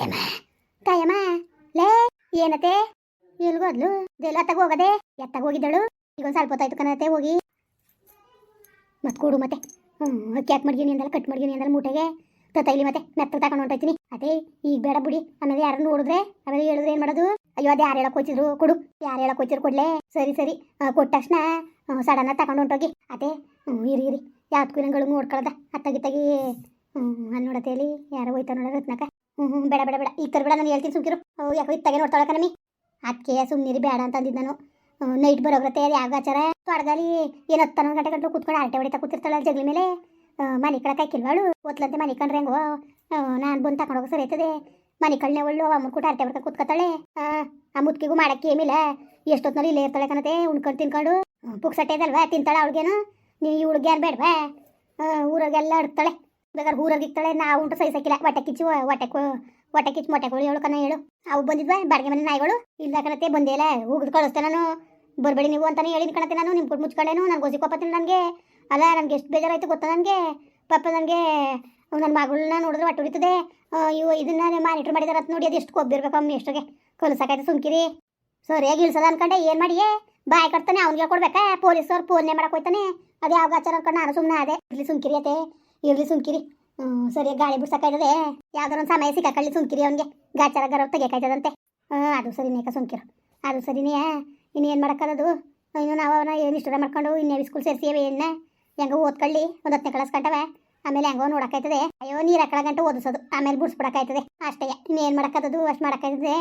ಕಾಯಮ್ಮ ತಾಯಮ್ಮ, ಲೇ ಏನತೆ ಎಲ್ಗೋದ್ಲು ಅತ್ತಾಗ ಹೋಗದೆ? ಎತ್ತಾಗ ಹೋಗಿದ್ದಳು? ಈಗೊಂದು ಸ್ವಲ್ಪ ಹೊತ್ತಾಯ್ತು ಕಣತೆ ಹೋಗಿ. ಮತ್ತೆ ಕೊಡು ಮತ್ತೆ. ಹ್ಞೂ ಅಕ್ಕಿ ಮಡ್ಗಿನಿ ಅಂದಲ್ಲ ಕಟ್ ಮಡ್ಗಿನಿ ಅಂದಲ್ಲ ಮೂಟೆಗೆ. ತತ್ತೈಲಿ ಮತ್ತೆ ಮೆತ್ತ ತಗೊಂಡು ಹೊಂಟೋಯ್ತೀನಿ. ಅದೇ, ಈಗ ಬೇಡ ಬಿಡಿ. ಆಮೇಲೆ ಯಾರನ್ನು ನೋಡಿದ್ರೆ, ಆಮೇಲೆ ಹೇಳಿದ್ರೆ ಏನು ಮಾಡೋದು? ಅಯ್ಯೋ, ಅದು ಯಾರು ಹೇಳಕ್ ಹೋಯ್ತಿದ್ರು? ಕೊಡು. ಯಾರು ಹೇಳಕ್ ಹೋಯ್ತಿದ್ರು ಕೊಡ್ಲೆ? ಸರಿ ಸರಿ. ಕೊಟ್ಟ ತಕ್ಷಣ ಸಡನ್ನ ತಗೊಂಡು ಹೊಂಟೋಗಿ. ಅದೇ ಇರಿ ಇರಿ. ಯಾವ್ದು ನಂಗಳು ನೋಡ್ಕೊಳ್ದ? ಅತ್ತಾಗಿತ್ತಾಗಿ ಹ್ಞೂ ಅಲ್ಲಿ ನೋಡತ್ತೆ ಅಲ್ಲಿ ಯಾರೋ ಹೋಯ್ತಾ ನೋಡ ರತ್ನಕ ಹ್ಞೂ ಬೇಡ ಬೇಡ ಬೇಡ. ಈಗ ತರಬೇಡ ನಾನು ಹೇಳ್ತೀನಿ ಸುಮ್ಕಿರು. ಯಾಕೋ ಇತ್ತಾಗೆ ನೋಡ್ತಾಳೆ ಕಣಮಿ ಅದಕ್ಕೆ ಸುಮ್ಮನಿರಿ ಬೇಡ ಅಂತ ಅಂದಿದ್ದು ನಾನು ನೈಟ್ ಬರೋಗ್ರತೆ ಅದು ಯಾವ ಆಚಾರ ತೊಡಗಲಿ ಏನು ಹತ್ತು ಹನ್ನೊಂದು ಗಂಟೆ ಗಂಟು ಕೂತ್ಕೊಂಡು ಆರಟೆ ಹೊಡಿತಾ ಕೂತಿರ್ತಾಳೆ ಜಗಲಿ ಮೇಲೆ. ಮನೆ ಕಡೆ ಕಾಯ್ಕಿಲ್ವಾಳು ಓದ್ಲಂತೆ ಮನೆ ಕಂಡ್ರೆ ಹೆಂಗೋ. ನಾನು ಬಂದು ತಕೊಂಡೋಗ ಸರಿ ಐತದೆ ಮನೆ ಕಳ್ಳೆ ಒಳ್ಳು ಅಮ್ಮ ಕೂಟ ಆರಟೆ ಹೊಡ್ತಾ ಕೂತ್ಕೊತಾಳೆ. ಆ, ಮುತ್ಕಿಗೂ ಮಾಡಕ್ಕೆ ಏಮಿಲ್ಲ ಎಷ್ಟೊತ್ತಿನಲ್ಲಿ ಇಲ್ಲೇ ಇರ್ತಾಳೆ ಕಣತೆ ಉಣ್ಕೊಂಡು ತಿನ್ಕೊಂಡು. ಪುಕ್ಸಟ್ಟೆ ಇದಲ್ವಾ ತಿಂತಾಳೆ ಅವಳಿಗೇನು. ನೀ ಇವಳಿಗೆ ಏನು ಬೇಡವಾ? ಊರಾಗೆಲ್ಲ ಇಡ್ತಾಳೆ ಬೇಕಾದ್ರೆ ಊರಾಗ ನಾವು ಉಂಟು ಸಹಿಸಕ್ಕಿಲ್ಲ ಹೊಟ್ಟೆ ಕಿಚ್ಚು, ಹೊಟ್ಟೆ ಹೊಟ್ಟೆ ಕಿಚ್ಚು, ಮೊಟ್ಟೆ ಕೋಳಿ ಹೇಳು ಕಣ ಹೇಳು. ಅವು ಬಂದಿದ್ವಾ? ಬಾಡಿಗೆ ಮನೆ ನಾಯಿಗಳು? ಇಲ್ಲ ಕಣತೆ ಬಂದೇ ಇಲ್ಲ. ಹೋಗಿದ್ ಕಳಿಸ್ತೆ ನಾನು. ಬರಬೇಡಿ ನೀವು ಅಂತಾನೆ ಹೇಳಿದ ಕಣತೆ ನಾನು ನಿಮ್ಮ ಕೊಟ್ಟು ಮುಚ್ಕೊಂಡೇನು ನಾನು. ಗೋಸಿ ನನಗೆ. ಅಲ್ಲ, ನನಗೆ ಎಷ್ಟು ಬೇಜಾರಾಯ್ತು ಗೊತ್ತಾ ನನಗೆ? ಪಾಪ ನನಗೆ ನನ್ನ ಮಗಳನ್ನ ನೋಡಿದ್ರೆ ಹೊಟ್ಟೆ ಹೊಡಿತದೆ ಇವು ಇದನ್ನ ಮಾನಿಟ್ರ್ ಮಾಡಿದಾರೆ ಅಂತ ನೋಡಿ, ಅದು ಎಷ್ಟು ಕೊಬ್ಬಿರ್ಬೇಕು ಅಮ್ಮ ಎಷ್ಟೊಗೆ. ಕಲ್ಸಕ್ಕಾಯ್ತು ಸುಮ್ಕಿರಿ. ಸರಿಯಾಗಿ ಇಳ್ಸದ ಅನ್ಕೊಂಡೆ, ಏನು ಮಾಡಿಯೇ? ಬಾಯ್ ಕಟ್ತಾನೆ, ಅವ್ನಿಗೆ ಕೊಡ್ಬೇಕಾ ಪೊಲೀಸವ್ರು ಫೋನ್ನೇ ಮಾಡಕ್ಕೆ ಹೋಯ್ತಾನೆ. ಅದು ಯಾವ ಆಚಾರ ಅನ್ಕೊಂಡು, ನಾನು ಸುಮ್ಮನೆ ಅದೇ ಇಲ್ಲಿ ಸುಮ್ಕಿರಿ ಅತ್ತೆ. ಇರ್ಲಿ ಸುಮ್ಕಿರಿ ಸರಿ ಗಾಳಿ ಬಿಡ್ಸಕ್ಕಾಯ್ತದೆ ಯಾವ್ದಾರ ಒಂದು ಸಮಯ ಸಿಕ್ಕಾಕಳ್ಳಿ ಸುಮ್ಕಿರಿ ಅವನಿಗೆ. ಗಾಚಾರ ಗರ ತೆಗಿಯಕಾಯ್ತದಂತೆ. ಹಾಂ, ಅದು ಸರಿ ಕ ಸುಮ್ಕಿರು ಅದು ಸರಿನೇ ಇನ್ನೇನು ಮಾಡೋಕ್ಕದು ಇನ್ನು ನಾವು ಅವನ ಏನು ಇಷ್ಟ ಮಾಡ್ಕೊಂಡು ಇನ್ನೇ ಸ್ಕೂಲ್ ಸೇರಿಸಿವೆ ಇನ್ನ ಹೆಂಗೋ ಓದ್ಕೊಳ್ಳಿ, ಒಂದು ಹತ್ತನೇ ಕ್ಲಾಸ್ ಕಂಟವ ಆಮೇಲೆ ಹೆಂಗೋ ನೋಡೋಕ್ಕಾಯ್ತದೆ. ಅಯ್ಯೋ, ನೀರು ಹಾಕಳ ಗಂಟೆ ಓದಿಸೋದು. ಆಮೇಲೆ ಬಿಡಿಸ್ಬಿಡಕ್ಕಾಯ್ತದೆ. ಅಷ್ಟೇ. ಇನ್ನೇನು ಮಾಡೋಕ್ಕದು ಅಷ್ಟು ಮಾಡೋಕ್ಕಾಯ್ತದೆ.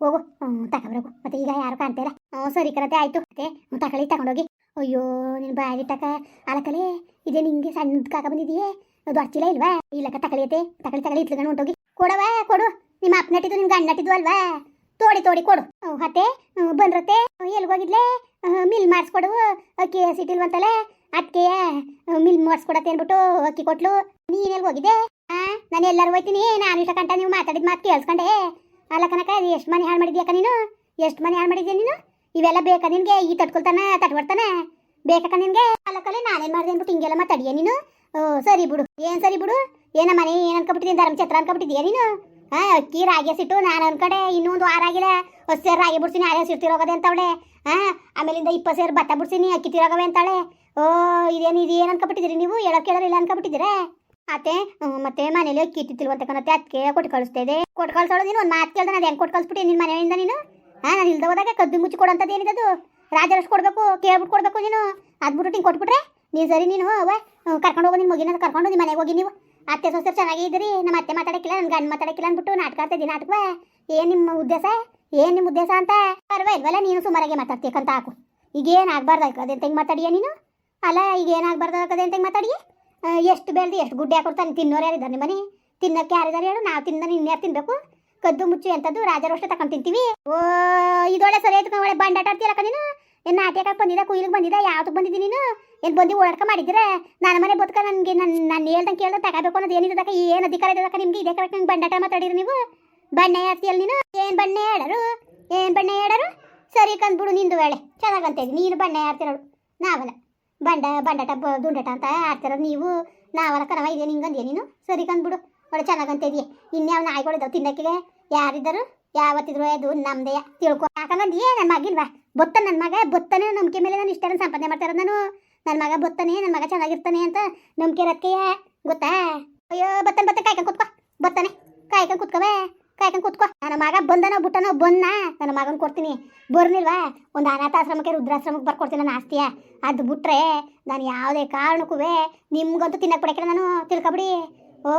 ಹೋಗು. ಹ್ಞೂ ತಗೊಬರೋಗು ಮತ್ತೆ ಈಗ ಯಾರು ಕಾಣ್ತೀರ ಹ್ಞೂ ಸರಿ ಕರತೆ ಆಯಿತು. ಮತ್ತೆ ತಗೊಳ್ಳಿ ತಗೊಂಡೋಗಿ. ಅಯ್ಯೋ ನಿನ್ನ ಬಾಯಿ ತಕ ಅಲಕಲೆ ಇದೇ ನಿಂಗೆ ಸಣ್ಣದ ಕಾಕ ಬಂದಿದೆಯೇ? ಅದು ಅಚ್ಚಿಲ್ಲ ಇಲ್ವಾ? ಇಲ್ಲಕ್ಕ ತಕಳಿಯತೆ ತಕಳಿ ತಕಳಿ ಇಟ್ಲಗಣ ಹೊಂಟೋಗಿ. ಕೊಡವ ಕೊಡು. ನಿಮ್ಮ ಅಪ್ಪ ನಟ್ಟಿದ್ದು ನಿಮ್ಗೆ ಗಂಡ ನಟ್ಟಿದ್ದು ಅಲ್ವಾ? ತೋಡಿ ತೋಡಿ, ಕೊಡು. ಹತ್ತೆ ಎಲ್ಲಿ ಹೋಗಿದ್ಲೆ? ಮಿಲ್ ಮಾಡಿಸ್ಕೊಡು. ಅಕ್ಕಿ ಸಿಟಿಲ್ವಂತಲ್ಲ ಅದಕ್ಕೆ ಮಿಲ್ ಮಾಡಿಸ್ಕೊಡತ್ತೆ ಅಂದ್ಬಿಟ್ಟು ಅಕ್ಕಿ ಕೊಟ್ಲು. ನೀನು ಎಲ್ಲಿ ಹೋಗಿದ್ದೆ? ಆ, ನಾನು ಎಲ್ಲರೂ ಹೋಯ್ತೀನಿ. ನಾನು ಇಷ್ಟ ಕಂಟ ನೀವು ಮಾತಾಡಿದ ಮಾತು ಕೇಳಿಸ್ಕೊಂಡೆ. ಅಲ್ಲ ಕನಕ ಎಷ್ಟು ಮನೆ ಹಾಳು ಮಾಡಿದ್ಯಾಕ ನೀನು? ಎಷ್ಟು ಮನೆ ಹಾಳು ಮಾಡಿದ್ಯಾ ನೀನು? ಇವೆಲ್ಲ ಬೇಕಾ ನಿನ್ಗೆ? ಈ ತಟ್ಕೊಳ್ತಾನೆ, ತಟ್ಕೊಡ್ತಾನ? ಬೇಕಕ್ಕ ನಿನ್ಗೆ? ಅಲ್ಲಕಲೆ ನಾನೇನ್ ಮಾಡಿದೆ ಅಂದ್ಬಿಟ್ಟು ಹಿಂಗೆಲ್ಲ ಮಾತಾಡಿಯ ನೀನು? ಓ, ಸರಿ ಬಿಡು. ಏನ್ ಸರಿ ಬಿಡು? ಏನ ಮನೆ ಏನ್ ಅನ್ಕೊಬಿಟ್ಟಿದ್ದೀನಿ ಧರ್ಮಛತ್ರ ಅನ್ಕೊಬಿಟ್ಟಿದ್ಯಾ ನೀನು? ಹಾ, ಅಕ್ಕಿ ರಾಗಿ ಸಿಟ್ಟು ನಾನು ಅನ್ಕಡೆ ಇನ್ನೂ ಒಂದು ವಾರ ಆಗಿಲ್ಲ. ಹೊಸ ಸೇರ್ ರಾಗಿ ಬಿಡ್ಸಿನಿ ಆರೇ ಸಿಟ್ಟು ತಿರೋಗದೆ ಅಂತವಳೆ. ಹಾ, ಆಮೇಲಿಂದ ಇಪ್ಪತ್ತು ಸೇರು ಭತ್ತ ಬಿಡ್ಸಿನಿ, ಅಕ್ಕಿ ತಿರೋಗವೆ ಅಂತಾಳೆ ಓ, ಇದೇನು ಇದು ಏನು ಅನ್ಕೊಬಿಟ್ಟಿದ್ದೀರಿ ನೀವು ಹೇಳೋ ಇಲ್ಲ ಅನ್ಕೊಬಿಟ್ಟಿದ್ದೀರಾ ಅತ್ತೆ ಮತ್ತೆ ಮನೇಲಿ ಅಕ್ಕಿ ಇಟ್ಟಿಲ್ವಂತೆ ಕಣತ್ತೆ ಕೊಟ್ಟು ಕಳಿಸ್ತಾ ಇದೆ. ಕೊಟ್ಟು ಕಳ್ಸೋಳು ನೀನು, ಒಂದು ಮಾತು ಕೇಳ್ದೆ ನಾನು ಹೆಂಗೆ ಕೊಟ್ಟು ಕಳಿಸ್ಬಿಟ್ಟು ನಿನ್ನ ಮನೆಯಿಂದ ನೀನು? ಹಾ, ನಾನು ಇಲ್ದ ಹೋದಾಗ ಕದ್ದು ಮುಚ್ಚಿ ಕೊಡೋಂಥದ್ದು ಏನಿದದು ರಾಜರಷ್ಟು ಕೊಡಬೇಕು, ಕೇಳ್ಬಿಟ್ಟು ಕೊಡಬೇಕು ನೀನು. ಅದ್ಬಿಟ್ಟು ಹಿಂಗೆ ಕೊಟ್ಬಿಟ್ರೆ ನೀನು ಸರಿ ನೀನು ಅವ ಕರ್ಕೊಂಡು ಹೋಗೋ ನಿನ್ನ ಮಗಿನ, ಕರ್ಕೊಂಡು ನಿಮ್ಮ ಮನೆಗೆ ಹೋಗಿ ನೀವು. ಅತ್ತೆ ಸೊಸೆ ಚೆನ್ನಾಗಿದ್ದೀರಿ ನಮ್ಮ ಅತ್ತೆ ಮಾತಾಡಕ್ಕಿಲ್ಲ ನನ್ನ ಗಂಡ ಮಾತಾಡಕ್ಕಿಲ್ಲ ಅಂದ್ಬಿಟ್ಟು ನಾಟಕ ಆಡ್ತಾ ಇದ್ದೀನಿ ನಾಟಕ ಏನು ನಿಮ್ಮ ಉದ್ದೇಶ? ಏನು ನಿಮ್ಮ ಉದ್ದೇಶ ಅಂತ? ಪರವಾಗಿಲ್ವಲ್ಲ ನೀನು ಸುಮಾರಾಗೆ ಮಾತಾಡ್ತೀಕಂತ ಹಾಕು. ಈಗ ಏನು ಆಗ್ಬಾರ್ದು ಅದೆಂತ ಹೆಂಗೆ ಮಾತಾಡಿಯ ನೀನು? ಅಲ್ಲ, ಈಗ ಏನು ಅದೆಂತ ಹೆಂಗೆ ಮಾತಾಡಿ? ಎಷ್ಟು ಬೆಳ್ದು ಎಷ್ಟು ಗುಡ್ಡೆ ಹಾಕೊಡ್ತಾನೆ, ತಿನ್ನೋರು ಯಾರಿದ್ದಾರೆ ನಿಮ್ಮ ಮನೆ ತಿನ್ನಕ್ಕೆ ಯಾರಿದ್ದಾರೆ ಹೇಳು, ನಾವು ನಿನ್ನ ಯಾರು ತಿನ್ಬೇಕು? ಕದ್ದು ಮುಚ್ಚು ಎಂಥದ್ದು ರಾಜರೋಷ್ಟ ತಕೊಂಡ್ ತಿಂತೀವಿ. ಓ, ಇದೊಳ್ಳೆ ಸರಿ ಆಯ್ತು ಒಳ್ಳೆ ಬಂಡಾಟ ಆಡ್ತೀಯಲ್ಲಕ್ಕ ನೀನು? ಏನು ನಾಟ್ಯಕ್ಕೆ ಬಂದಿದ್ದ ಕುಯ್ಲಿಗೆ ಬಂದಿದ್ದ ಯಾವ್ದಕ್ಕೆ ಬಂದಿದ್ದೀನಿ ನೀನು? ಏನು ಬಂದು ಓಡಾಡ್ಕ ಮಾಡಿದ್ರೆ ನನ್ನ ಮನೆ ಬದುಕ ನನಗೆ ನನ್ನ ನಾನು ಹೇಳ್ದಂಗೆ ಕೇಳ್ದಂಗೆ ತಗೋಬೇಕು ಅನ್ನೋದು ಏನಿದ್ದಕ್ಕ ಏನು ಅಧಿಕಾರ ಇದಕ್ಕ ನಿಮ್ಗೆ? ಇದೇ ಕರೆಕ್ಟ್ ನಂಗೆ ಬಂಡಾಟ ಮಾತಾಡಿರಿ ನೀವು? ಬಣ್ಣೆ ಆಡ್ತೀಯಲ್ಲ ನೀನು? ಏನು ಬಣ್ಣ ಹೇಳರು ಏನು ಬಣ್ಣ ಹೇಳರು ಸರಿ ಕಂದ್ಬಿಡು ನಿಂದು ವೇಳೆ. ಚೆನ್ನಾಗಂತ ಇದ್ದೀನಿ ನೀನು ಬಣ್ಣೆ ಆಡ್ತಿರೋಳು ನಾವಲ್ಲ ಬಂಡ, ಬಂಡಾಟ ದುಂಡಾಟ ಅಂತ ಆಡ್ತಿರೋದು ನೀವು? ನಾವಲ್ಲ ಕರವ ಇದೆ ನಿಂಗಂದ್ಯ ನೀನು? ಸರಿ ಕಂದ್ಬಿಡು ಒಳ್ಳೆ ಚೆನ್ನಾಗಂತ ಇದೆಯಾ. ಇನ್ಯಾವ ನಾಯಿಗಳಿದಾವೆ ತಿನ್ನಕ್ಕೆ ಯಾರಿದ್ದರು? ಯಾವತ್ತಿದ್ರು ಅದು ನಮ್ದೆಯ ತಿಳ್ಕೊ. ಯಾಕಂಗಂದ್ಯೇ ನನ್ನ ಮಗಿಲ್ವಾ ಬೊತ್ತ ನನ್ನ ಮಗ, ಬೊತ್ತನೆ ನಂಬಿಕೆ ಮೇಲೆ ನಾನು ಇಷ್ಟೆಲ್ಲ ಸಂಪಾದನೆ ಮಾಡ್ತಾರ ನಾನು ನನ್ನ ಮಗ ಬೊತ್ತಾನೆ ನನ್ನ ಮಗ ಚೆನ್ನಾಗಿರ್ತಾನೆ ಅಂತ ನಂಬಿಕೆ ಇರೋದಕ್ಕೆ ಗೊತ್ತಾ? ಅಯ್ಯೋ, ಬತ್ತನ್ ಬತ್ತ, ಕಾಯ್ಕೊಂಡು ಕುತ್ಕೋ. ಬತ್ತಾನೆ. ಕಾಯ್ಕೊಂಡು ಕುತ್ಕೋವೆ ಕಾಯ್ಕೊಂಡು ಕೂತ್ಕೋ. ನನ್ನ ಮಗ ಬಂದನೋ ಬಿಟ್ಟನೋ ಬಂದ ನನ್ನ ಮಗನ ಕೊಡ್ತೀನಿ. ಬರ್ನಿಲ್ವಾ? ಒಂದು ಅನಾಥಾಶ್ರಮಕ್ಕೆ ರುದ್ರಾಶ್ರಮಕ್ಕೆ ಬರ್ಕೊಡ್ತೀನಿ ನನ್ನ ಆಸ್ತಿಯ. ಅದು ಬಿಟ್ರೆ ನಾನು ಯಾವುದೇ ಕಾರಣಕ್ಕೂ ನಿಮ್ಗಂತೂ ತಿನ್ನಕ್ಕೆ ಬಿಡಕ್ಕೆ ನಾನು. ತಿಳ್ಕೊಬಿಡಿ ಓ,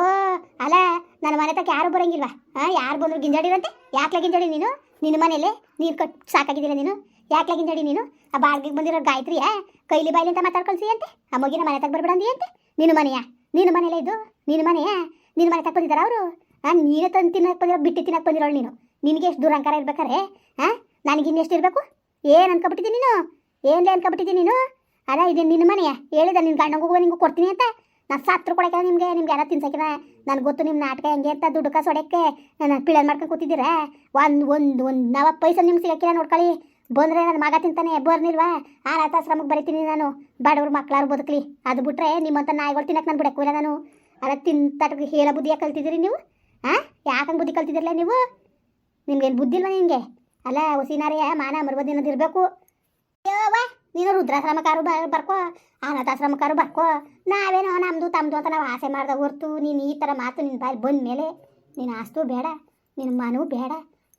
ಅಲ್ಲ, ನನ್ನ ಮನೆ ತಕ್ಕ ಯಾರು ಬರಂಗಿಲ್ವಾ? ಹಾಂ ಯಾರು ಬಂದ್ರು ಗಿಂಜಾಡಿರಂತೆ ಯಾಕ್ಲೆ ಗಿಂಜಾಡಿ ನೀನು? ನಿನ್ನ ಮನೇಲಿ ನೀರು ಕಟ್ ಸಾಕಾಗಿದ್ದೀರ ನೀನು? ಯಾಕ್ಲೆ ಗಿಂಜಾಡಿ ನೀನು? ಆ ಬಾಳ್ಗಿಗೆ ಬಂದಿರೋ ಗಾಯತ್ರಿಯ? ಕೈಲಿ ಬಾಯಿಲಿ ಅಂತ ಮಾತಾಡ್ಕೊಳ್ಸಿ ಅಂತೆ? ಆ ಮಗಿನ ಮನೆ ತಕ್ಕ ಬರ್ಬೇಡ ಅಂದಿ ಅಂತೆ? ನಿನ್ನ ಮನೆಯ? ನಿನ್ನ ಮನೇಲೆ ಇದು? ನಿನ್ನ ಮನೆಯಾ? ನಿನ್ನ ಮನೆ ತಕ್ಕ ಬಂದಿದ್ದಾರ ಅವರು? ಹಾಂ ನೀನೇ ತಂದು ತಿನ್ನಕ್ಕೆ ಬಂದಿರೋ, ಬಿಟ್ಟು ತಿನ್ನಕ್ಕೆ ಬಂದಿರೋಳು ನೀನು. ನಿನಗೆ ಎಷ್ಟು ದೂರ ಅಂಕಾರ ಇರ್ಬೇಕಾರೆ ಹಾಂ ನನಗಿನ್ನು ಎಷ್ಟು ಇರಬೇಕು? ಏನು ಅನ್ಕೊಬಿಟ್ಟಿದ್ದೀನಿ ನೀನು? ಏನ್ಲೇ ಅನ್ಕೊಬಿಟ್ಟಿದ್ದೀನಿ ನೀನು? ಅಲ್ಲ ಇದು ನಿನ್ನ ಮನೆಯ? ಹೇಳಿದ ನಿನ್ನ ಗಂಡಂಗೂ ನಿಂಗೂ ಕೊಡ್ತೀನಿ ಅಂತ? ನಾನು ಸತ್ರು ಕೊಡಕ್ಕೆ ನಿಮಗೆ, ನಿಮ್ಗೆ ಯಾರು ತಿನ್ಸಕ್ಕಿನ ನನಗೆ ಗೊತ್ತು ನಿಮ್ಮ ನಾಟಕ ಹೆಂಗೆ ಅಂತ ದುಡ್ಡು ಕಾಸು ಹೊಡೆಯಕ್ಕೆ ನಾನು ಪಿಳನ್ ಮಾಡ್ಕೊಂಡು ಕೂತಿದ್ದೀರಾ? ಒಂದು ಒಂದು ಒಂದು ನಾವ ಪೈಸೆ ನಿಮ್ಗೆ ಸಿಗಕ್ಕಿಲ್ಲ ನೋಡ್ಕೊಳ್ಳಿ. ಬಂದರೆ ನನ್ನ ಮಗ ತಿಂತಾನೆ, ಬರ್ನಿಲ್ವಾ? ಶ್ರಮಕ್ಕೆ ಬರಿತೀನಿ ನಾನು. ಬಡವ್ರ ಮಕ್ಕಳಾರು ಬದುಕಲಿ. ಅದು ಬಿಟ್ರೆ ನಿಮ್ಮಂಥ ನಾಯಿಗಳು ತಿನ್ನಕ್ಕೆ ನಾನು ಬಿಡಕ್ಕೂ ಇಲ್ಲ ನಾನು. ಅಲ್ಲ ತಿಂತಾಟಕ್ಕೆ ಹೇಳ ಬುದ್ಧಿ ಬುದ್ಧಿಯಾಗಿ ಕಲ್ತಿದ್ದೀರಿ ನೀವು? ಹಾಂ ಯಾಕಂಗೆ ಬುದ್ಧಿ ಕಲ್ತಿದ್ರಲ್ಲ ನೀವು? ನಿಮ್ಗೇನು ಬುದ್ಧಿ ಇಲ್ವಾ ನಿಮಗೆ ಅಲ್ಲ ಹೊಸಿನಾರಿಯ ಮಾನ ಮರುಬದಿನದಿರಬೇಕು ನೀನು ರುದ್ರಾಶ್ರಮಕ್ಕಾರು ಬರ್ಕೊ, ಅನಾಥಾಶ್ರಮಕ್ಕಾರು ಬರ್ಕೋ. ನಾವೇನೋ ನಮ್ಮದು ತಮ್ಮದು ಅಂತ ನಾವು ಆಸೆ ಮಾಡ್ದ ಹೊರ್ತು ನೀನು ಈ ಥರ ಮಾತು ನಿನ್ನ ಬಾಯಿ ಬಂದ ಮೇಲೆ ನೀನು ಆಸ್ತು ಬೇಡ ನಿನ್ನ ಮನವು ಬೇಡ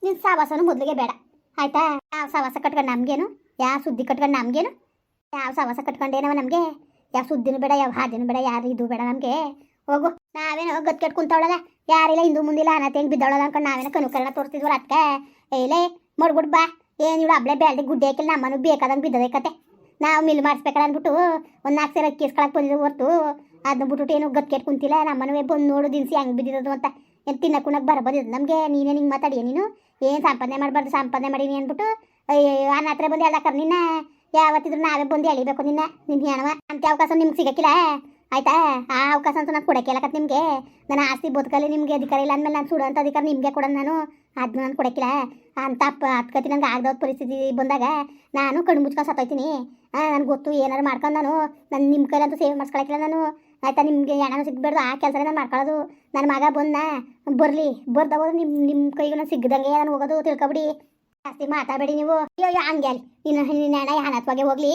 ನಿನ್ನ ಸಾವಾಸನು ಮೊದಲಿಗೆ ಬೇಡ. ಆಯ್ತಾ? ಯಾವ ಸವಾಸ ಕಟ್ಕೊಂಡು ನಮಗೇನು? ಯಾವ ಸುದ್ದಿ ಕಟ್ಕೊಂಡು ನಮಗೇನು? ಯಾವ ಸಾವಾಸ ಕಟ್ಕೊಂಡೇನವ ನಮಗೆ? ಯಾವ ಸುದ್ದಿನೂ ಬೇಡ, ಯಾವ ಹಾದಿನೂ ಬೇಡ, ಯಾರು ಇದು ಬೇಡ ನಮಗೆ? ಹೋಗು. ನಾವೇನೋ ಗತ್ ಕೆಟ್ ಕುಂತವಳಲ್ಲ. ಯಾರಿಲ್ಲ, ಹಿಂದೂ ಮುಂದಿಲ್ಲ, ಅನಾಥ ಹೆಂಗೆ ಬಿದ್ದವಳಲ್ಲ ಅನ್ಕೊಂಡು ನಾವೇನೋ ಕನುಕರಣ ತೋರಿಸಿದ್ವಲ್ಲ ಅದಕ್ಕೆ ಏಲೇ ಮಡ್ಬಿಡ್ ಬಾ. ಏನು ಇವಳು ಅಬ್ಳೆ ಬೇಳ್ದೆ ಗುಡ್ಡೆ ಹಾಕಿಲ್ಲ, ನಮ್ಮನು ಬೇಕಾದಂಗೆ ಬಿದ್ದದೆ ಕತೆ. ನಾವು ಮಿಲ್ ಮಾಡಿಸ್ಬೇಕಲ್ಲ ಅಂದ್ಬಿಟ್ಟು ಒಂದು ನಾಲ್ಕು ಸೇರ ಅಕ್ಕಿ ಇಸ್ಕೊಳಕ್ಕೆ ಬಂದಿದ್ದು ಹೊರ್ತು. ಅದನ್ನ ಬಿಟ್ಬಿಟ್ಟು ಏನು ಗತ್ ಕೆಟ್ಟು ಕುಂತಿಲ್ಲ. ನಮ್ಮನವೇ ಬಂದು ನೋಡು ದಿನಸಿ ಹೆಂಗೆ ಬಿದ್ದಿರೋದು ಅಂತ. ಏನು ತಿನ್ನಕ್ಕೆ ಕುಣಕ್ಕೆ ಬರಬೋದಿದ್ದು ನಮಗೆ ನೀನೇ ಹಿಂಗೆ ಮಾತಾಡಿ ನೀನು? ಏನು ಸಂಪಾದನೆ ಮಾಡಬಾರ್ದು, ಸಂಪಾದನೆ ಮಾಡೀನಿ ಅಂದ್ಬಿಟ್ಟು ಅಯ್ಯೋ ನಾತ್ರ ಬಂದು ಹೇಳಕ್ಕಾರ ನಿನ್ನ? ಯಾವತ್ತಿದ್ರು ನಾವೇ ಬಂದು ಎಳಿಬೇಕು ನಿನ್ನ ನಿನ್ನ ಹೆಣವ. ಅಂತ ಅವಕಾಶ ನಿಮ್ಗೆ ಸಿಗಕ್ಕಿಲ್ಲ ಆಯ್ತಾ? ಆ ಅವಕಾಶ ಅಂತ ನಾನು ಕೊಡಕ್ಕಿಲ್ಲಕತ್ ನಿಮಗೆ. ನನ್ನ ಆಸ್ತಿ ಬದುಕಲ್ಲಿ ನಿಮಗೆ ಅಧಿಕಾರ ಇಲ್ಲ ಅಂದಮೇಲೆ ನಾನು ಸುಡೋಂಥ ಅಧಿಕಾರ ನಿಮಗೆ ಕೊಡೋಣ ನಾನು. ಅದನ್ನ ನಾನು ಕೊಡಕ್ಕಿಲ್ಲ ಅಂತ ಅತ್ಕತಿ ನಂಗೆ ಆಗದ ಪರಿಸ್ಥಿತಿ ಬಂದಾಗ ನಾನು ಕಣ್ಣು ಮುಚ್ಕೊಂಡು ಸತ್ತೋಯ್ತೀನಿ. ನನಗೆ ಗೊತ್ತು ಏನಾರು ಮಾಡ್ಕೊಂಡು ನಾನು ನನ್ನ ನಿಮ್ಮ ಕೈಲಂತೂ ಸೇವೆ ಮಾಡಿಸ್ಕೊಳಕ್ಕಿಲ್ಲ ನಾನು. ಆಯ್ತಾ, ನಿಮಗೆ ಹೆಣನು ಸಿಗಬಾರ್ದು ಆ ಕೆಲಸನೇ ನಾನು ಮಾಡ್ಕೊಳ್ಳೋದು. ನನ್ನ ಮಗ ಬಂದ, ಬರಲಿ, ಬರ್ದ ನಿಮ್ಮ ನಿಮ್ಮ ಕೈಗೆ ನಾನು ಸಿಗ್ದಂಗೆ ನಾನು ಹೋಗೋದು ತಿಳ್ಕೊಬಿಡಿ. ಜಾಸ್ತಿ ಮಾತಾಡಬೇಡಿ ನೀವು. ಅಯ್ಯೋ ಹಂಗೆ ಅಲ್ಲಿ ನಿನ್ನ ನಿನ್ನ ಹಣ ಹಣತ್ವಾಗೆ ಹೋಗ್ಲಿ.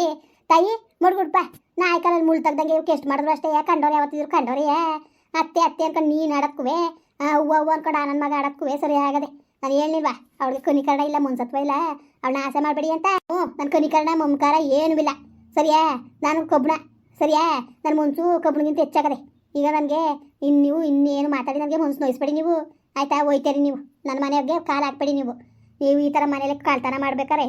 ತಾಯಿ, ಮುಡ್ಗುಡ್ಪ. ನಾಯ್ಕಲಲ್ಲಿ ಮುಳ್ ತೆಗ್ದಂಗೆ ಇವಕ್ಕೆ ಎಷ್ಟು ಮಾಡಿದ್ರು ಅಷ್ಟೇ. ಕಂಡೋರು ಯಾವತ್ತಿದ್ರು ಕಂಡೋರಿ ಅತ್ತೆ ಅತ್ತೆ ಅಂತ ನೀನು ಆಡಕ್ಕುವೆ. ಹೂವು ಹೂವು ಅನ್ಕೊಂಡು ಆನಂದ ಮಗ ಆಡಕ್ಕುವೆ. ಸರಿ ಆಗದೆ ನಾನು ಹೇಳಿಲ್ವಾ ಅವಳಿಗೆ ಕನಿಕರಣ ಇಲ್ಲ ಮುನ್ಸತ್ವ ಇಲ್ಲ ಅವಳನ್ನ ಆಸೆ ಮಾಡಬೇಡಿ ಅಂತ. ಹ್ಞೂ ನನ್ನ ಕನಿಕರಣ ಮಮಕಾರ ಏನೂ ಇಲ್ಲ. ಸರಿಯಾ? ನಾನು ಕಬ್ಬಣ ಸರಿಯಾ? ನನ್ನ ಮುನ್ಸು ಕಬ್ಬಣಗಿಂತ ಹೆಚ್ಚಾಗದೆ. ಈಗ ನನಗೆ ಇನ್ನು ನೀವು ಇನ್ನೇನು ಮಾತಾಡಿ ನನಗೆ ಮುನ್ಸು ನೋಯಿಸ್ಬೇಡಿ ನೀವು. ಆಯ್ತಾ, ಹೋಯ್ತೀರಿ ನೀವು. ನನ್ನ ಮನೆಯವ್ರಿಗೆ ಕಾಲು ಹಾಕ್ಬೇಡಿ ನೀವು. ನೀವು ಈ ಥರ ಮನೇಲಿ ಕಾಳ್ತನ ಮಾಡ್ಬೇಕಾರೆ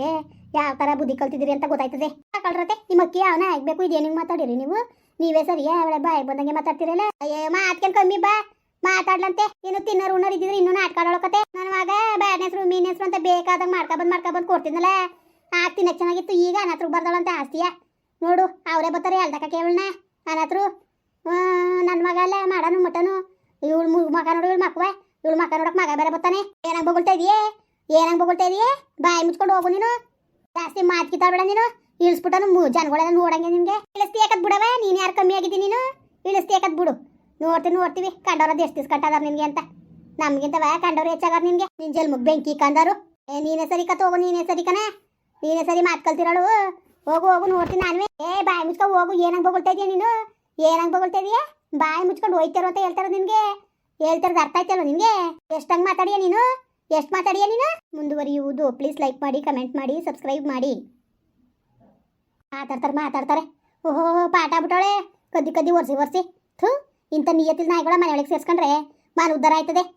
ಯಾವ ಥರ ಬುದ್ಧಿ ಕಲ್ತಿದ್ದೀರಿ ಅಂತ ಗೊತ್ತಾಯ್ತದೆ. ಕಳ್ರತೆ ನಿಮ್ಮ ಅಕ್ಕಿ, ಅವನ ಆಗಬೇಕು ಇದೇನಿಗೆ ಮಾತಾಡಿರಿ ನೀವು? ನೀವೇ ಸರಿಯಾ? ಅವಳೆ ಬಾಯ್ ಬಂದಂಗೆ ಮಾತಾಡ್ತಿರಲ್ಲ? ಅಯ್ಯೋ ಮಾತ್ಕೊಂಡು ಕಮ್ಮಿ ಬಾ. ಮಾತಾಡ್ಲಂತೆ. ಇನ್ನು ತಿನ್ನೋರು ಉಣ್ಣೋರು ಇದ್ದಿದ್ರೆ ಇನ್ನೂ ನನ್ನ ಮಗ ಬ್ಯಾಡ್ ಹೆಸರು ಮೀನ್ ಹೆಸರು ಅಂತ ಬೇಕಾದಾಗ ಮಾಡ್ಕೊಬಂದು ಮಾಡ್ಕೊಬಂದು ಕೊಡ್ತಿದ್ನಲ್ಲ. ಆಗ ತಿನ್ನಕ್ಕೆ ಚೆನ್ನಾಗಿತ್ತು, ಈಗ ಅನಾಥರು ಬರ್ದಳಂತೆ ಆಸ್ತಿಯ. ನೋಡು, ಅವರೇ ಬರ್ತಾರೆ ಅಲ್ದಕ್ಕ ಕೇಳಣ ಅನಾಥರು ನನ್ನ ಮಗ ಅಲ್ಲ, ಮಾಡನು ಮಟನು ಇವಳು ಮಗ ನೋಡು, ಇವಳು ಮಕ್ವ. ಇವಳು ಮಕ್ಕ ನೋಡಕ್ ಮಗ ಬೇರೆ ಬರ್ತಾನೆ. ಏನಂಗ್ ಬೊಗಳ್ತಾ ಇದೆಯೇ? ಏನಂಗ್ ಬೊಗಳ್ತಾ ಇದೆಯೇ? ಬಾಯಿ ಮುಚ್ಕೊಂಡು ಹೋಗು ನೀನು. ಜಾಸ್ತಿ ಮಾತು ಕಿತ್ತಾಬೇಡ ನೀನು. ಇಳಿಸ್ಬಿಟ್ಟನು ಜನಗಳ ಜನಗಳೆಲ್ಲ ನೋಡಂಗೆ ನಿನ್ಗೆ. ಇಳಿಸ್ತಿ ಯಾಕತ್ ಬಿಡವ? ನೀನು ಯಾರು ಕಮ್ಮಿ ಆಗಿದ್ದೀನಿ ನೀನು? ಇಳಿಸ್ತಿ ಯಾಕತ್ ಬಿಡು. ನೋಡ್ತೀವಿ. ನೋಡ್ತೀವಿ ಕಂಡವ್ರದ್ದು ಎಷ್ಟು ದಿವಸ ಕಟ್ಟದಾರ ನಿನ್ಗೆ ಅಂತ. ನಮ್ಗಿಂತವ ಕಂಡವ್ರು ಹೆಚ್ಚಾಗ ನಿನ್ಗೆ. ನಿನ್ ಜಲ್ಮುಗ್ ಬೆಂಕಿ ಕಂದಾರು ಏ, ನೀನೇ ಸರಿ ಕತ್ ಹೋಗು, ನೀನೇ ಸರಿ ಕಣ. ನೀನೇ ಸರಿ ಮಾತ್ಕಲ್ತಿರಳು ಹೋಗು ಹೋಗು, ನೋಡ್ತೀನಿ ನಾನು ಏ, ಬಾಯಿ ಮುಚ್ಕೊಂಡು ಹೋಗು, ಏನಂಗ್ ಬೊಗಳ್ತಾ ಇದೀಯ ನೀನು? ಏನಂಗ್ ಬೊಗಳ್ತಾ ಇದೀಯ? ಬಾಯಿ ಮುಚ್ಕೊಂಡು ಹೋಯ್ತಾರೋ ಅಂತ ಹೇಳ್ತಾರ ನಿನ್ಗೆ. ಹೇಳ್ತಾರದ ಅರ್ಥ ಆಯ್ತಲ್ಲ ನಿನ್ಗೆ? ಎಷ್ಟಂಗೆ ಮಾತಾಡಿಯ ನೀನು? ಎಷ್ಟು ಮಾತಾಡಿಯ ನೀನು? ಮುಂದುವರಿಯುವುದು. ಪ್ಲೀಸ್ ಲೈಕ್ ಮಾಡಿ, ಕಮೆಂಟ್ ಮಾಡಿ, ಸಬ್ಸ್ಕ್ರೈಬ್ ಮಾಡಿ. ಮಾತಾಡ್ತಾರೆ ಮಾತಾಡ್ತಾರೆ. ಓಹೋ ಪಾಠ ಬಿಟ್ಟಾಳೆ ಕದ್ದಿ ಕದ್ದಿ, ಒರ್ಸಿ ಒರ್ಸಿ. ಥೂ. ಇಂಥ ನಿಯತ್ತಿಲ್ ನಾಯಿಗಳ ಮನೆಯೊಳಗೆ ಸೇರ್ಸ್ಕೊಂಡ್ರೆ ಮಾನ ಉದ್ಧಾರ ಆಯ್ತದೆ.